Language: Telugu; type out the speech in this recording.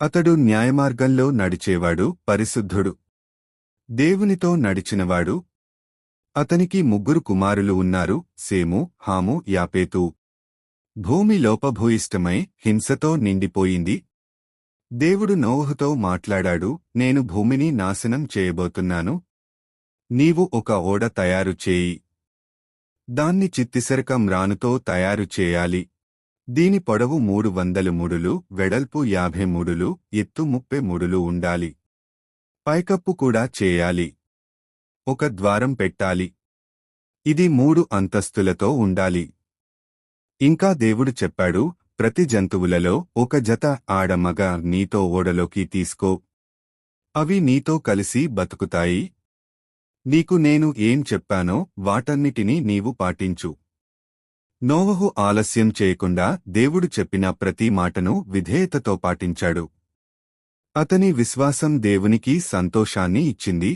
అతడు న్యాయమార్గంలో నడిచేవాడు పరిశుద్ధుడు. దేవునితో నడిచినవాడు. అతనికి ముగ్గురు కుమారులు ఉన్నారు సేము హాము యాపేతు. భూమి లోపభూయిష్టమై హింసతో నిండిపోయింది. దేవుడు నోహుతో మాట్లాడాడు నేను భూమిని నాశనం చేయబోతున్నాను. నీవు ఒక ఓడ తయారు చేయి. దాన్ని చిత్తిసరకం రానుతో తయారు చేయాలి. దీని పొడవు మూడు వందలు మూడులు వెడల్పు యాభై మూడులు ఎత్తు ముప్పై మూడులు ఉండాలి. పైకప్పు కూడా చేయాలి. ఒక ద్వారం పెట్టాలి. ఇది మూడు అంతస్తులతో ఉండాలి. ఇంకా దేవుడు చెప్పాడు ప్రతి జంతువులలో ఒక జత ఆడమగ నీతో ఓడలోకి తీసుకో. అవి నీతో కలిసి బతుకుతాయి. నీకు నేను ఏం చెప్పానో వాటన్నిటినీ నీవు పాటించు. నోవహు ఆలస్యం చేయకుండా దేవుడు చెప్పిన ప్రతి మాటను విధేయతతో పాటించాడు. అతని విశ్వాసం దేవునికి సంతోషాన్ని ఇచ్చింది.